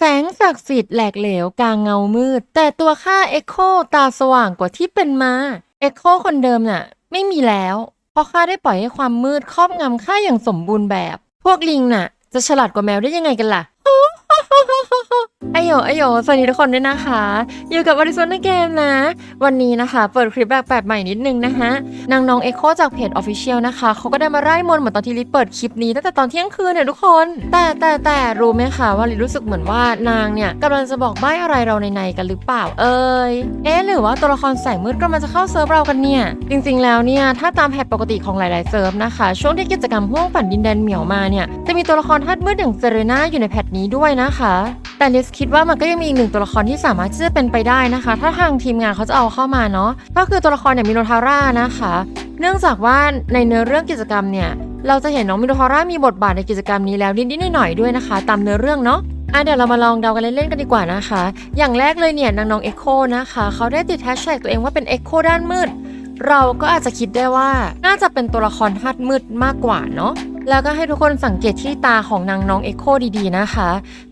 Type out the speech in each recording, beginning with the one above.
แสงศักดิ์สิทธิ์แหลกเหลวกลางเงามืด แต่ตัวข้าเอ็โคตาสว่างกว่าที่เป็นมาเอ็โคคนเดิมน่ะ ไม่มีแล้ว เพราะข้าได้ปล่อยให้ความมืดครอบงำข้าอย่างสมบูรณ์แบบ พวกลิงน่ะ จะฉลาดกว่าแมวได้ยังไงกันล่ะ ไอโยไอโยสวัสดีทุกคนด้วยนะคะ อยู่กับวาริสวนในเกมนะ วันนี้นะคะ เปิดคลิปแบบแปลกใหม่นิดนึงนะคะนางน้องเอ็กโคจากเพจ Official นะคะ เขาก็ได้มาไล่มนเหมือนตอนที่ลิศเปิดคลิปนี้ตั้งแต่ตอนเที่ยงคืนเนี่ยทุกคน แต่แต่แต่รู้ไหมคะว่าลิศรู้สึกเหมือนว่านางเนี่ยกำลังจะบอกใบ้อะไรเราในในกันหรือเปล่าเอ่ยเอ๊ะหรือว่าตัวละครแสงมืดกำลังจะเข้าเซิร์ฟเรากันเนี่ย จริงๆแล้วเนี่ยถ้าตามแพทปกติของหลายๆเซิร์ฟนะคะ ช่วงที่กิจกรรมห้วงฝันดินแดนเหมียวมาเนี่ยจะมีตัวละครธาตุมืดอย่างเซเรนาอยู่ในแพทนี้ด้วยนะคะ แต่ลิสคิดว่ามันก็ยังมีอีกหนึ่งตัวละครที่สามารถที่จะเป็นไปได้นะคะ ถ้าทางทีมงานเขาจะเอาเข้ามาเนาะก็คือตัวละครอย่างมิโนทาร่านะคะ เนื่องจากว่าในเนื้อเรื่องกิจกรรมเนี่ยเราจะเห็นน้องมิโนทาร่ามีบทบาทในกิจกรรมนี้แล้วนิดๆหน่อยๆด้วยนะคะ ตามเนื้อเรื่องเนาะอะเดี๋ยวเรามาลองเดากันเล่นๆกันดีกว่านะคะ อย่างแรกเลยเนี่ยนางน้องเอ็กโคนะคะ เขาได้ติดแฮชแท็กตัวเองว่าเป็นเอ็กโคด้านมืด เราก็อาจจะคิดได้ว่าน่าจะเป็นตัวละครธาตุมืดมากกว่าเนาะแล้วก็ให้ทุกคนสังเกตที่ตาของนางน้องเอ็กโคดีๆนะคะ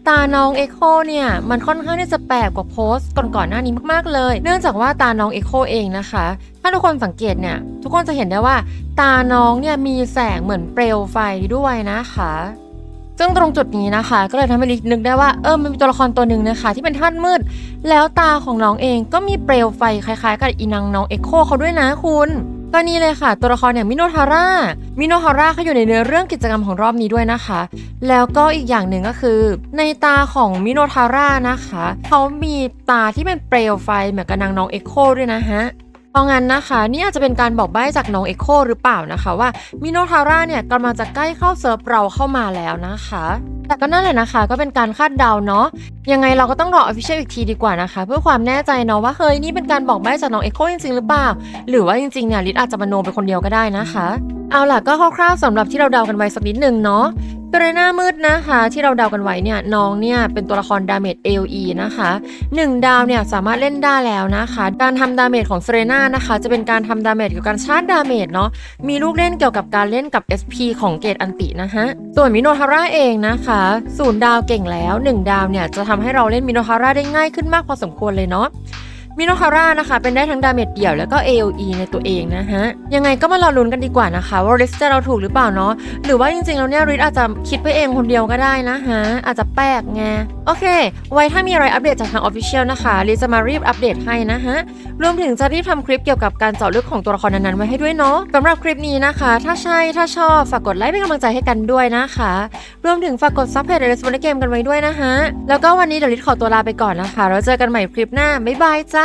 ตาน้องเอ็กโคเนี่ยมันค่อนข้างที่จะแปลกกว่าโพสต์ก่อนๆหน้านี้มากๆเลย เนื่องจากว่าตาน้องเอ็กโคเองนะคะ ถ้าทุกคนสังเกตเนี่ยทุกคนจะเห็นได้ว่า ตาน้องเนี่ยมีแสงเหมือนเปลวไฟด้วยนะคะ ซึ่งตรงจุดนี้นะคะ ก็เลยทำให้ลินึกได้ว่าเออมันมีตัวละครตัวหนึ่งนะคะ ที่เป็นท่านมืด แล้วตาของน้องเองก็มีเปลวไฟคล้ายๆ กับอีนางน้องเอ็กโคเขาด้วยนะคุณก็นี่เลยค่ะ ตัวละครอย่างมิโนทาร่ามิโนทาร่าเขาอยู่ในเนื้อเรื่องกิจกรรมของรอบนี้ด้วยนะคะ แล้วก็อีกอย่างหนึ่งก็คือ ในตาของมิโนทาร่านะคะเขามีตาที่เป็นเปลวไฟเหมือนกับนางน้องเอ็กโคด้วยนะฮะ ราะงั้นนะคะนี่อาจจะเป็นการบอกใบ้จากน้องเอ็โคหรือเปล่านะคะว่ามิโนทาร่าเนี่ยกำลังจะใกล้เข้าเซิร์ฟเราเข้ามาแล้วนะคะ แต่ก็นั่นแหละนะคะก็เป็นการคาดเดาเนาะยังไงเราก็ต้องรอออฟฟิเชียลอีกทีดีกว่านะคะ เพื่อความแน่ใจเนาะว่าเฮ้ยนี่เป็นการบอกใบ้จากน้องเอ็โคจริงๆหรือเปล่า หรือว่าจริงๆเนี่ยลิศอาจจะมโนไปคนเดียวก็ได้นะคะ เอาล่ะก็คร่าวๆสำหรับที่เราเดากันไว้สักนิดหนึ่งเนาะ ตัวในหน้ามืดนะคะ ที่เราเดากันไว้เนี่ยน้องเนี่ยเป็นตัวละครดาเมจ AOE นะคะ 1 ดาวเนี่ยสามารถเล่นได้แล้วนะคะ การทำดาเมจของเซเรนานะคะ จะเป็นการทำดาเมจเกี่ยวกับการชาร์จดาเมจเนาะมีลูกเล่นเกี่ยวกับการเล่นกับ SP ของเกตอันตินะฮะส่วนมิโนทาร่าเองนะคะศูนย์ดาวเก่งแล้ว 1 ดาวเนี่ยจะทำให้เราเล่นมิโนทาร่าได้ง่ายขึ้นมากพอสมควรเลยเนาะ มิโนคาร่านะคะ เป็นได้ทั้งดาเมจเดี่ยวแล้วก็ AOE ในตัวเองนะฮะ ยังไงก็มารอลุ้นกันดีกว่านะคะ ว่าริสจะเราถูกหรือเปล่าเนาะหรือว่าจริงๆแล้วเนี่ยริสอาจจะคิดไปเองคนเดียวก็ได้นะฮะ อาจจะแปลกไงโอเค ไว้ถ้ามีอะไรอัปเดตจากทาง Official นะคะริสจะมารีบอัปเดตให้นะฮะ รวมถึงจะรีบทำคลิปเกี่ยวกับการเจาะลึกของตัวละครนั้นๆไว้ให้ด้วยเนาะสำหรับคลิปนี้นะคะ ถ้าใช่ถ้าชอบฝากกดไลค์เป็นกำลังใจให้กันด้วยนะคะ รวมถึงฝากกดซับเพจเรสบนเกมกันไว้ด้วยนะฮะแล้วก็วันนี้เดี๋ยวริสขอตัวลาไปก่อนนะคะแล้วเจอกันใหม่คลิปหน้าบ๊ายบายจ้